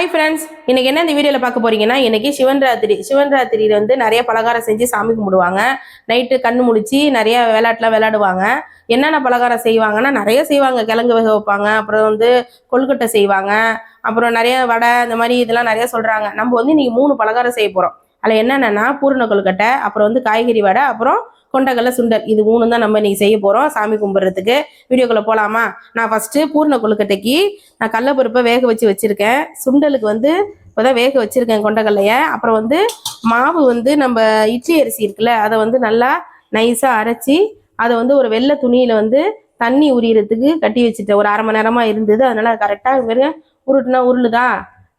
Hi friends இன்னைக்கு என்ன இந்த வீடியோவில் பார்க்க போறீங்கன்னா இன்னைக்கு சிவன் ராத்திரி சிவன் ராத்திரியில வந்து நிறைய பலகாரம் செஞ்சு சாமி கும்பிடுவாங்க. நைட்டு கண்ணு முழிச்சு நிறைய விளையாட்டுலாம் விளையாடுவாங்க. என்னென்ன பலகாரம் செய்வாங்கன்னா நிறைய செய்வாங்க. கிழங்கு வேக வைப்பாங்க அப்புறம் வந்து கொழுக்கட்டை செய்வாங்க. அப்புறம் நிறைய வடை இந்த மாதிரி இதெல்லாம் நிறைய சொல்றாங்க. நம்ம வந்து இன்னைக்கு மூணு பலகாரம் செய்ய போறோம். அதில் என்னென்னா பூரண கொழுக்கட்டை அப்புறம் வந்து காய்கறி வடை அப்புறம் கொண்டக்கடலை சுண்டல். இது மூணு தான் நம்ம இன்னைக்கு செய்ய போகிறோம் சாமி கும்பிட்றதுக்கு. வீடியோக்குள்ளே போகலாமா நான் ஃபஸ்ட்டு பூர்ண கொழுக்கட்டைக்கு நான் கடலப்பருப்பை வேக வச்சு வச்சுருக்கேன். சுண்டலுக்கு வந்து இப்போதான் வேக வச்சுருக்கேன் கொண்டக்கடலையை. அப்புறம் வந்து மாவு வந்து நம்ம இட்லி அரிசி இருக்குல்ல அதை வந்து நல்லா நைஸாக அரைச்சி அதை வந்து ஒரு வெள்ளை துணியில் வந்து தண்ணி உரியறதுக்கு கட்டி வச்சுட்டேன். ஒரு அரை மணி நேரமாக இருந்தது. அதனால் கரெக்டாக வெறும் உருட்டுனா உருளுதா?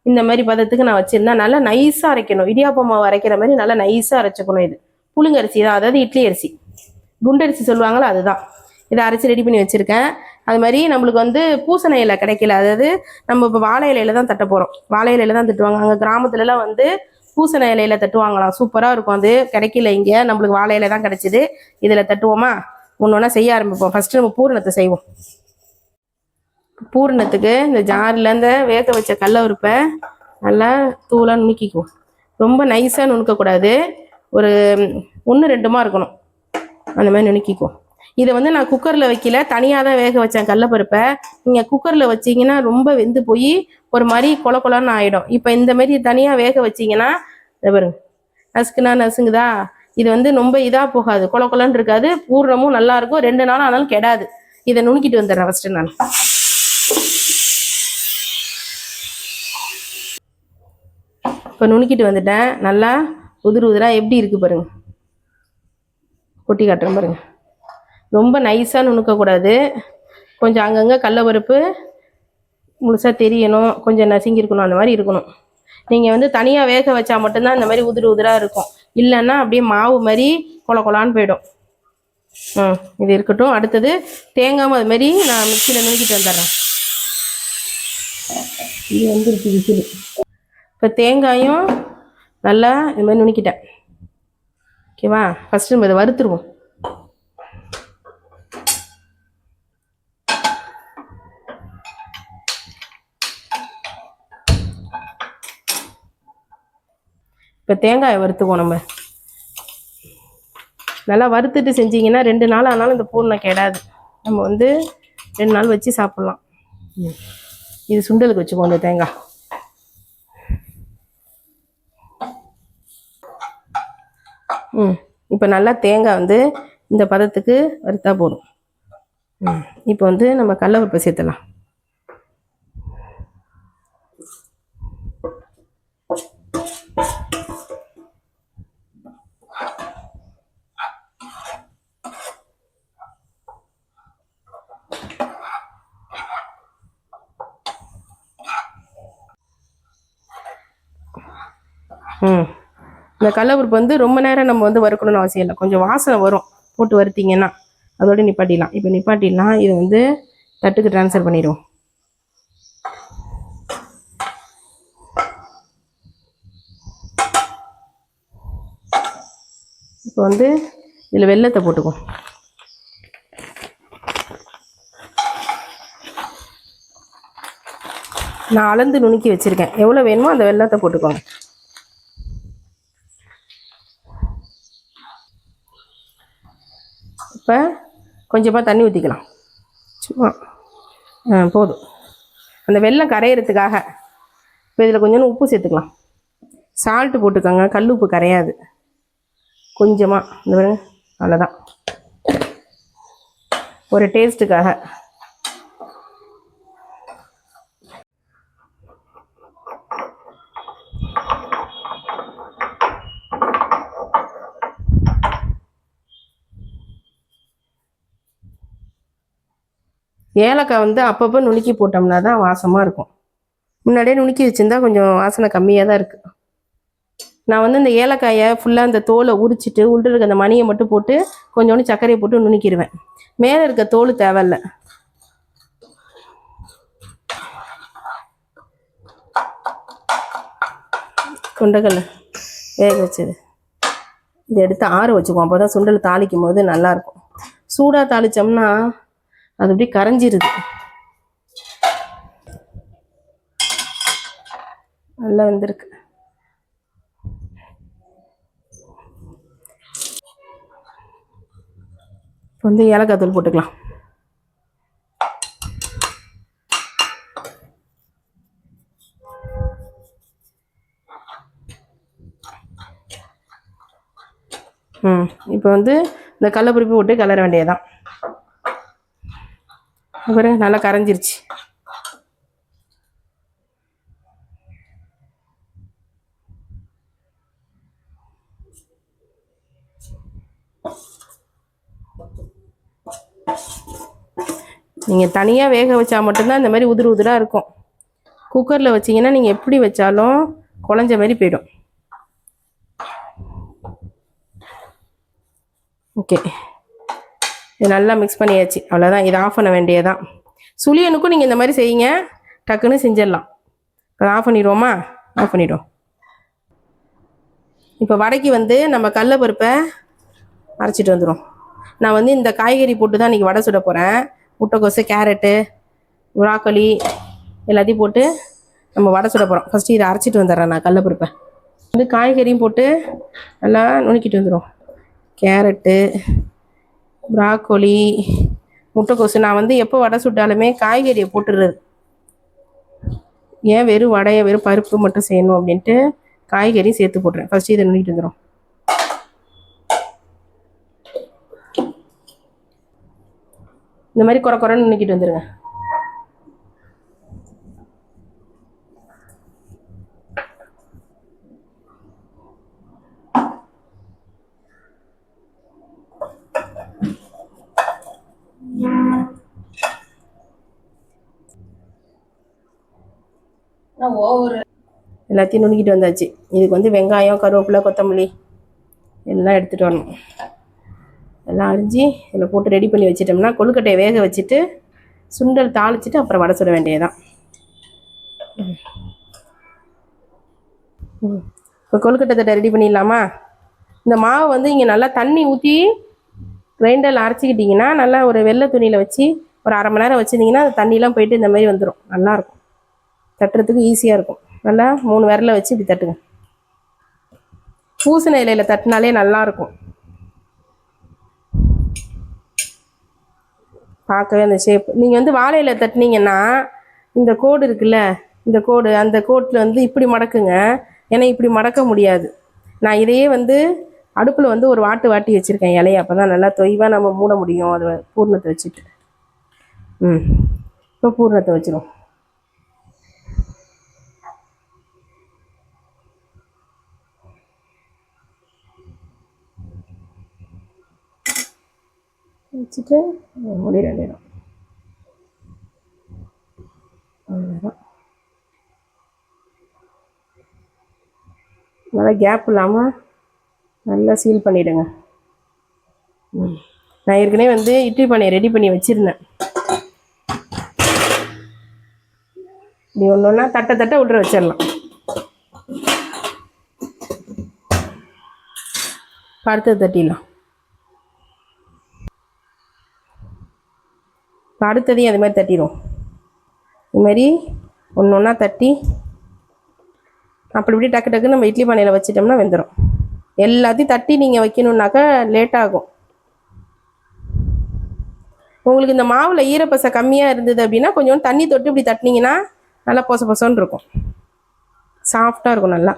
இந்த மாதிரி பதத்துக்கு நான் வச்சுருந்தேன் நல்லா நைஸாக அரைக்கணும். இடியாப்பம் மாவு அரைக்கிற மாதிரி நல்லா நைஸாக அரைச்சிக்கணும் இது. புழுங்கரிசி தான் அதாவது இட்லி அரிசி. குண்டரிசி சொல்லுவாங்களோ அதுதான். இதை அரைச்சி ரெடி பண்ணி வச்சுருக்கேன். அது மாதிரி நம்மளுக்கு வந்து பூசண இலை கிடைக்கல. அதாவது நம்ம இப்போ வாழை இலையில தான் தட்ட போகிறோம் வாழை இலையில தான் தட்டுவாங்க. அங்கே கிராமத்துலலாம் வந்து பூசண இலையில தட்டுவாங்களாம். சூப்பராக இருக்கும் அது. கிடைக்கல இங்கே. நம்மளுக்கு வாழை இலை தான் கிடைச்சிது. இதில் தட்டுவோமா? ஒன்று ஒன்றா செய்ய ஆரம்பிப்போம். ஃபஸ்ட்டு நம்ம பூரணத்தை செய்வோம். பூரணத்துக்கு இந்த ஜாரில் இந்த வேக வச்ச கடல உருப்பை நல்லா தூளாக நுணுக்கிக்குவோம். ரொம்ப நைஸாக நுணுக்கக்கூடாது ஒரு ஒன்று ரெண்டுமா இருக்கணும். அந்த மாதிரி நுணுக்கிக்குவோம். இதை வந்து நான் குக்கரில் வைக்கல. தனியாக தான் வேக வச்சேன் கடலப்பருப்பை நீங்கள் குக்கரில் வச்சீங்கன்னா ரொம்ப வெந்து போய் ஒரு மாதிரி கொல கொலன்னு ஆகிடும் இப்போ இந்த மாதிரி தனியாக வேக வச்சிங்கன்னா பாருங்க. நசுக்குனா நசுங்குதா? இது வந்து ரொம்ப இதாக போகாது. கொல கொலன்னு இருக்காது. பூர்ணமும் நல்லாயிருக்கும் ரெண்டு நாள் ஆனாலும் கெடாது. இதை நுணுக்கிட்டு வந்துடுறேன் ஃபஸ்ட்டு நான். இப்போ நுணுக்கிட்டு வந்துட்டேன். நல்லா உதிர் உதிராக எப்படி இருக்குது பாருங்க. கொட்டி காட்டுறேன் பாருங்க. ரொம்ப நைஸாக நுணுக்கக்கூடாது கொஞ்சம் அங்கங்கே கடலப்பருப்பு முழுசாக தெரியணும். கொஞ்சம் நசுங்கியிருக்கணும் அந்த மாதிரி இருக்கணும். நீங்கள் வந்து தனியாக வேக வச்சா மட்டும்தான் இந்த மாதிரி உதிர் உதிராக இருக்கும். இல்லைன்னா அப்படியே மாவு மாதிரி கொல கொலான்னு போயிடும். ம் இது இருக்கட்டும். அடுத்தது தேங்காமல் அது மாதிரி நான் மிக்சியில் நுணுக்கிட்டு வந்துடுறேன். இது வந்துருச்சு விசில் இப்போ தேங்காயும் நல்லா இது மாதிரி நுணுக்கிட்டேன். ஓகேவா ஃபஸ்ட்டு நம்ம இதை வறுத்துருவோம். இப்போ தேங்காயை வறுத்துக்குவோம் நம்ம. நல்லா வறுத்துட்டு செஞ்சீங்கன்னா ரெண்டு நாள் ஆனாலும் இந்த பூர்ணம் கெடாது. நம்ம வந்து ரெண்டு நாள் வச்சு சாப்பிட்லாம். ம். இது சுண்டலுக்கு வச்சுக்கோ இந்த தேங்காய் ம் இப்போ நல்லா தேங்காய் வந்து இந்த பதத்துக்கு வறுத்தா போதும். ம் இப்போ வந்து நம்ம கடலப்பருப்பை சேர்த்தலாம் ம் இந்த கடலப்பருப்பு வந்து ரொம்ப நேரம் நம்ம வந்து வறுக்கணும்னு அவசியம் இல்லை. கொஞ்சம் வாசனை வரும். போட்டு வறுத்தீங்கன்னா அதோட நிப்பாட்டிடலாம். இப்போ நிப்பாட்டிடலாம் இதை வந்து தட்டுக்கு ட்ரான்ஸ்ஃபர் பண்ணிடுவோம். இப்போ வந்து இதில் வெல்லத்தை போட்டுக்குவோம். நான் அளந்து நுணுக்கி வச்சுருக்கேன். எவ்வளோ வேணுமோ அந்த வெல்லத்தை போட்டுக்கோங்க. இப்போ கொஞ்சமாக தண்ணி ஊற்றிக்கலாம் சும்மா. ஆ போதும். அந்த வெல்லம் கரையிறதுக்காக இப்போ இதில் கொஞ்சோண்டு உப்பு சேர்த்துக்கலாம். சால்ட்டு போட்டுக்கோங்க. கல் உப்பு கரையாது. கொஞ்சமாக இந்த அவ்வளோதான் ஒரு டேஸ்ட்டுக்காக ஏலக்காய் வந்து அப்பப்போ நுணுக்கி போட்டோம்னா தான் வாசமாக இருக்கும். முன்னாடியே நுணுக்கி வச்சுருந்தா கொஞ்சம் வாசனை கம்மியாக தான் இருக்குது நான் வந்து இந்த ஏலக்காயை ஃபுல்லாக அந்த தோலை உரிச்சிட்டு உள்ள இருக்க அந்த மணியை மட்டும் போட்டு கொஞ்சோண்டு சர்க்கரையை போட்டு நுணுக்கிடுவேன் மேலே இருக்க தோல் தேவையில்ல. கொண்டக்கடலை வேக வச்சது. இதை எடுத்து ஆற வச்சுக்குவோம். அப்போ தான் சுண்டல் தாளிக்கும் போது நல்லாயிருக்கும் சூடாக தாளித்தோம்னா அது அப்படியே கரைஞ்சிருது. நல்லா வந்திருக்கு. இப்போ வந்து ஏலக்காய் தூள் போட்டுக்கலாம். ம் இப்போ வந்து இந்த கடலப்பருப்பு போட்டு கிளற வேண்டியதுதான். அப்புறம் நல்லா கரைஞ்சிருச்சு. நீங்கள் தனியாக வேக வச்சா மட்டும்தான் இந்த மாதிரி உதிர் உதிராக இருக்கும். குக்கரில் வச்சிங்கன்னா நீங்கள் எப்படி வச்சாலும் குழஞ்ச மாதிரி போயிடும். ஓகே. இது நல்லா மிக்ஸ் பண்ணியாச்சு. அவ்வளோதான் இதை ஆஃப் பண்ண வேண்டியதான் சுழியனுக்கும் நீங்கள் இந்த மாதிரி செய்யுங்க. டக்குன்னு செஞ்சிடலாம். அதை ஆஃப் பண்ணிடுவோமா? ஆஃப் பண்ணிடுவோம். இப்போ வடைக்கு வந்து நம்ம கடலப்பருப்பை அரைச்சிட்டு வந்துடும் நான் வந்து இந்த காய்கறி போட்டு தான் இன்றைக்கி வடை சுட போகிறேன் முட்டைக்கோசு கேரட்டு ப்ராக்கோலி எல்லாத்தையும் போட்டு நம்ம வடை சுட போகிறோம் ஃபஸ்ட்டு இதை அரைச்சிட்டு வந்துடுறேன் நான் கடலப்பருப்பை. வந்து காய்கறியும் போட்டு நல்லா நுணுக்கிட்டு வந்துடும் கேரட்டு ப்ராக்கோலி முட்டைக்கோசு. நான் வந்து எப்போ வடை சுட்டாலுமே காய்கறியை போட்டுடுறது. ஏன் வெறும் வடையை வெறும் பருப்பு மட்டும் செய்யணும் அப்படின்ட்டு காய்கறியும் சேர்த்து போட்டுறேன். ஃபஸ்ட்டு இதை நுண்ணிட்டு வந்துடும் இந்த மாதிரி குறை குறைன்னு நுண்ணிக்கிட்டு வந்துடுங்க எல்லாத்தையும் நுணுக்கிட்டு வந்தாச்சு. இதுக்கு வந்து வெங்காயம் கருவேப்பிலை கொத்தமல்லி எல்லாம் எடுத்துகிட்டு வரணும். எல்லாம் அரிஞ்சு இதில் போட்டு ரெடி பண்ணி வச்சிட்டோம்னா கொழுக்கட்டையை வேக வச்சுட்டு சுண்டல் தாளிச்சிட்டு அப்புறம் வடை சுட வேண்டியதுதான். ம். இப்போ கொழுக்கட்டை தட்டை ரெடி பண்ணிடலாமா? இந்த மாவு வந்து இங்கே நல்லா தண்ணி ஊற்றி கிரைண்டரில் அரைச்சிக்கிட்டிங்கன்னா நல்லா ஒரு வெள்ளை துணியில் வச்சு ஒரு அரை மணி நேரம் வச்சுருந்தீங்கன்னா அந்த தண்ணிலாம் போயிட்டு இந்த மாதிரி வந்துடும் நல்லாயிருக்கும் தட்டுறதுக்கு ஈஸியாக இருக்கும். நல்லா மூணு விரல வச்சு இப்படி தட்டுங்க. பூசண இலையில் தட்டினாலே நல்லாயிருக்கும் பார்க்கவே அந்த ஷேப் நீங்கள் வந்து வாழையில் தட்டினீங்கன்னா இந்த கோடு இருக்குல்ல இந்த கோடு அந்த கோட்டில் வந்து இப்படி மடக்குங்க. ஏன்னா இப்படி மடக்க முடியாது. நான் இதையே வந்து அடுப்பில் வந்து ஒரு வாட்டு வாட்டி வச்சுருக்கேன் இலையை. அப்போ தான் நல்லா தொய்வாக நம்ம மூட முடியும். அதை பூர்ணத்தை வச்சுட்டு. ம். இப்போ பூர்ணத்தை வச்சிடும் வச்சுட்டு மூடிட வேண்டியதான் அவ்வளோதான் நல்லா கேப் இல்லாமல் நல்லா சீல் பண்ணிவிடுங்க ம். நான் ஏற்கனவே வந்து இட்லி பானையை ரெடி பண்ணி வச்சுருந்தேன். இப்படி ஒன்று ஒன்றா தட்டை தட்டை விட்ற வச்சிடலாம். இப்ப அடுத்தது தட்டிடலாம். அடுத்ததையும் அது மாதிரி தட்டிடும் இது மாதிரி ஒன்று ஒன்றா தட்டி அப்படி இப்படி டக்கு டக்குன்னு நம்ம இட்லி பானையில் வச்சிட்டோம்னா வெந்துடும் எல்லாத்தையும் தட்டி நீங்கள் வைக்கணுன்னாக்கா லேட் ஆகும். உங்களுக்கு இந்த மாவில் ஈரப்பசை கம்மியாக இருந்தது அப்படின்னா கொஞ்சம் தண்ணி தொட்டு இப்படி தட்டினீங்கன்னா நல்லா பொச பொசன்னு இருக்கும். சாஃப்டாக இருக்கும் நல்லா.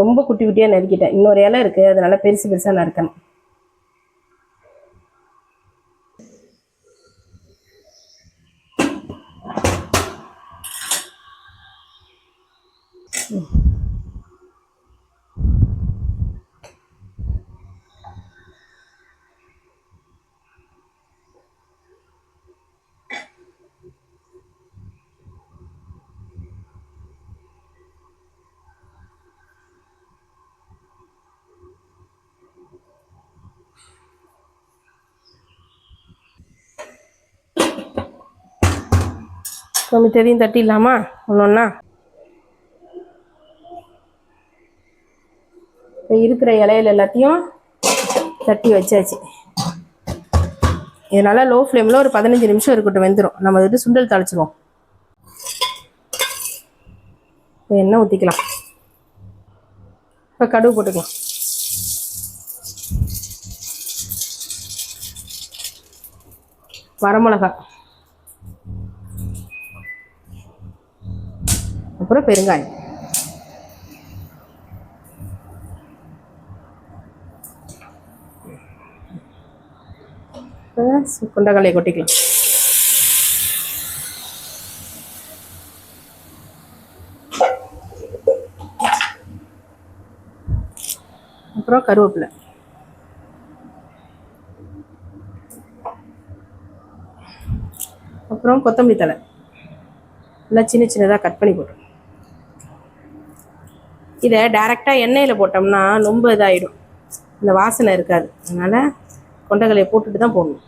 ரொம்ப குட்டி குட்டியாக நறுக்கிட்டேன். இன்னொரு இலை இருக்குது அதனால பெருசு பெருசாக நறுக்கணும். கொஞ்சம் தெரியும் தட்டிடலாமா? ஒன்று ஒன்றா இப்போ இருக்கிற இலையில எல்லாத்தையும் தட்டி வச்சாச்சு. இதனால் லோ ஃப்ளேமில் ஒரு பதினஞ்சு நிமிஷம் இருக்கட்டும் வெந்துடும் நம்ம வந்துட்டு சுண்டல் தாளிச்சிருவோம். இப்போ எண்ணெய் ஊற்றிக்கலாம் இப்போ கடுகு போட்டுக்கலாம். வரமிளகாய். அப்புறம் பெருங்காயம். கொண்டக்கடலையை கொட்டிக்கலாம். அப்புறம் கருவேப்பிலை. அப்புறம் கொத்தமல்லி தழை. எல்லாம் சின்ன சின்னதாக கட் பண்ணி போட்டோம் இதை டைரெக்டாக எண்ணெயில் போட்டோம்னா ரொம்ப இதாகிடும் இந்த வாசனை இருக்காது. அதனால் கொண்டக்கலையை போட்டுட்டு தான் போடணும்.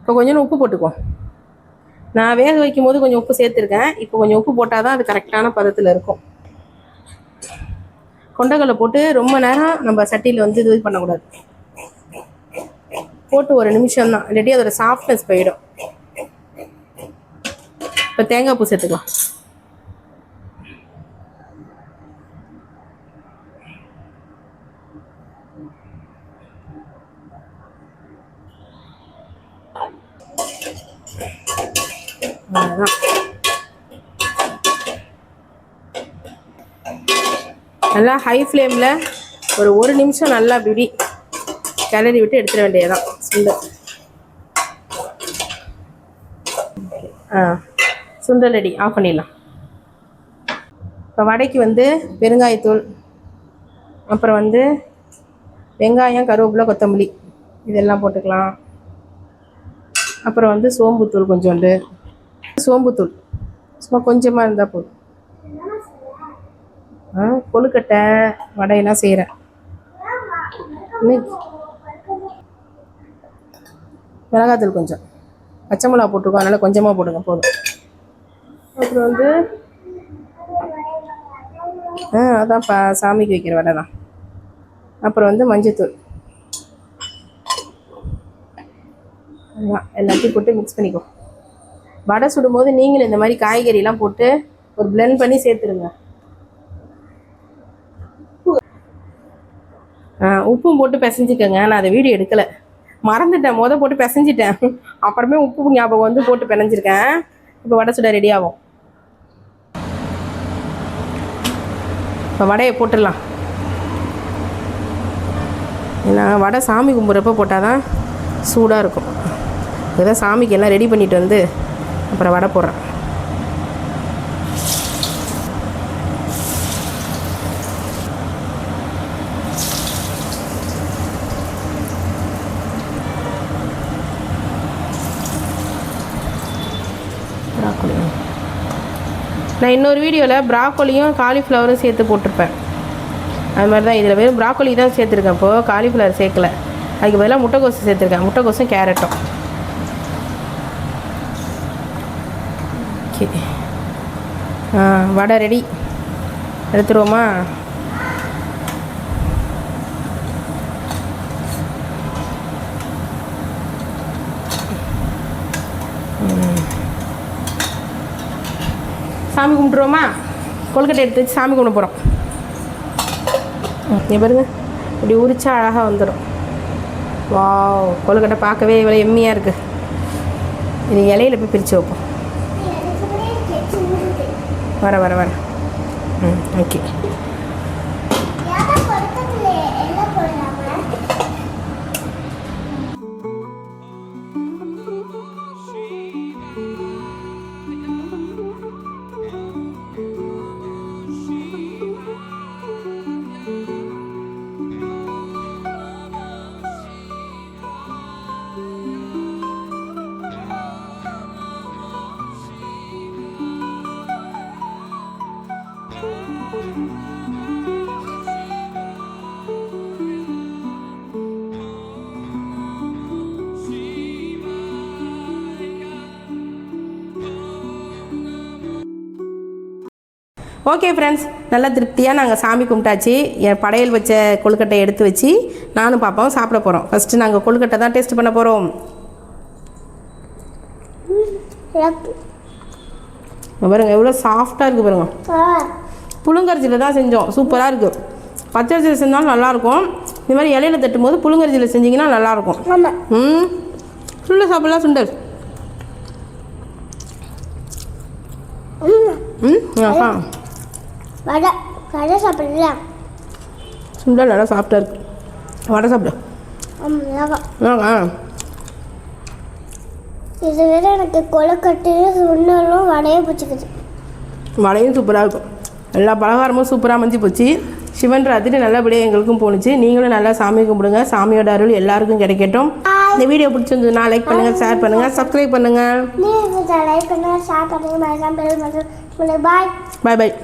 இப்போ கொஞ்சம் உப்பு போட்டுக்குவோம். நான் வேக வைக்கும் போது கொஞ்சம் உப்பு சேர்த்துருக்கேன். இப்போ கொஞ்சம் உப்பு போட்டால் தான் அது கரெக்டான பதத்தில் இருக்கும். கொண்டக்கடலை போட்டு ரொம்ப நேரம் நம்ம சட்டியில் வந்து இது பண்ணக்கூடாது. போட்டு ஒரு நிமிஷம் தான். இல்லாட்டி அதோட சாஃப்ட்னஸ் போயிடும். இப்போ தேங்காய் பூ சேர்த்துக்கலாம். அவ்வளோதான் நல்லா ஹை ஃப்ளேமில் ஒரு ஒரு நிமிஷம் நல்லா பிடி கிளறி விட்டு எடுத்துட வேண்டியதுதான். சுண்டல். ஆ சுண்டல் ரெடி ஆஃப் பண்ணிடலாம். இப்போ வடைக்கு வந்து பெருங்காயத்தூள் அப்புறம் வந்து வெங்காயம் கருவேப்பிலை கொத்தமல்லி இதெல்லாம் போட்டுக்கலாம். அப்புறம் வந்து சோம்புத்தூள் கொஞ்சோண்டு. சோம்புத்தூள். சும்மா கொஞ்சமாக இருந்தால் போதும். ஆ கொழுக்கட்டை வடையெல்லாம் செய்கிறேன் மிளகாத்தூள் கொஞ்சம். பச்சை மிளகா போட்டிருக்கோம் அதனால் கொஞ்சமாக போடுங்க போதும். அப்புறம் வந்து ஆ அதான் பா சாமிக்கு வைக்கிற வடை தான். அப்புறம் வந்து மஞ்சத்தூள். எல்லாத்தையும் போட்டு மிக்ஸ் பண்ணிக்கோ. வடை சுடும்போது நீங்களும் இந்த மாதிரி காய்கறிலாம் போட்டு ஒரு பிளெண்ட் பண்ணி சேர்த்துருங்க. ஆ உப்பும் போட்டு பிசைஞ்சிக்கோங்க. நான் அதை வீடியோ எடுக்கலை. மறந்துட்டேன். மொதல் போட்டு பிசைஞ்சிட்டேன். அப்புறமே உப்பு ஞாபகம் வந்து போட்டு பிணைஞ்சிருக்கேன். இப்போ வடை சுட ரெடி ஆகும். இப்போ வடையை போட்டுடலாம். ஏன்னா வடை சாமி கும்பிட்றப்ப போட்டால் தான் சூடாக இருக்கும். ஏதோ சாமிக்கு எல்லாம் ரெடி பண்ணிட்டு வந்து அப்புறம் வடை போடுறேன். ப்ராக்கோலி நான் இன்னொரு வீடியோவில் ப்ராக்கோலியும் காலிஃப்ளவரும் சேர்த்து போட்டிருப்பேன். அது மாதிரி தான் இதில் வெறும் ப்ராக்கோலி தான் சேர்த்துருக்கேன். இப்போது காலிஃப்ளவர் சேர்க்கல. அதுக்கு பதிலாக முட்டைக்கோசு சேர்த்துருக்கேன். முட்டைக்கோசும் கேரட்டும் ஓகே. வடை ரெடி எடுத்துருவோமா? சாமி கும்பிட்ருவோமா கொழுக்கட்டை எடுத்து வச்சு சாமி கும்பிட போகிறோம் இங்கே பாருங்க. இப்படி உரிச்சா அழகாக வந்துடும் வாவ் கொழுக்கட்டை பார்க்கவே இவ்வளோ எம்மியாக இருக்குது இது இலையில போய் பிரித்து வைப்போம். வர வர வர ம் ஓகே ஓகே ஃப்ரெண்ட்ஸ் நல்லா திருப்தியாக நாங்கள் சாமி கும்பிட்டாச்சு. என் படையல் வச்ச கொழுக்கட்டை எடுத்து வச்சு நானும் பாப்பாவும் சாப்பிட போகிறோம் ஃபஸ்ட்டு நாங்கள் கொழுக்கட்டை தான் டேஸ்ட் பண்ண போகிறோம் பாருங்க எவ்வளோ சாஃப்டாக இருக்குது பாருங்க. புழுங்கரிசியில் தான் செஞ்சோம். சூப்பராக இருக்குது பச்சரிசியில் செஞ்சாலும் நல்லாயிருக்கும் இந்த மாதிரி இலையில தட்டும் போது புழுங்கரிசியில் செஞ்சிங்கன்னா நல்லாயிருக்கும் ம்? சுண்டல் சாப்பிடலாம் சுண்டல். ம்? ஆஹா. வடை வடை சாப்பிடலாம் சுண்டல் நல்லா சாஃப்டாக இருக்கு. வடை சாப்பிடு. ஆ இதை விட எனக்கு கொழுக்கட்டையும் சுண்டலும் வடையும் பிடிச்சிக்குது. வடையும் சூப்பராக இருக்கும். எல்லா பலகாரமும் சூப்பராக மஞ்சி போச்சு. சிவன் ராத்திரி நல்லபடியாக எங்களுக்கும் போணுச்சு. நீங்களும் நல்லா சாமி கும்பிடுங்க. சாமியோட அருள் எல்லாருக்கும் கிடைக்கட்டும். இந்த வீடியோ பிடிச்சிருந்ததுன்னா லைக் பண்ணுங்கள் ஷேர் பண்ணுங்கள் சப்ஸ்கிரைப் பண்ணுங்கள் லைக் பண்ணுங்கள் ஷேர் பண்ணுங்கள் பாய் பாய்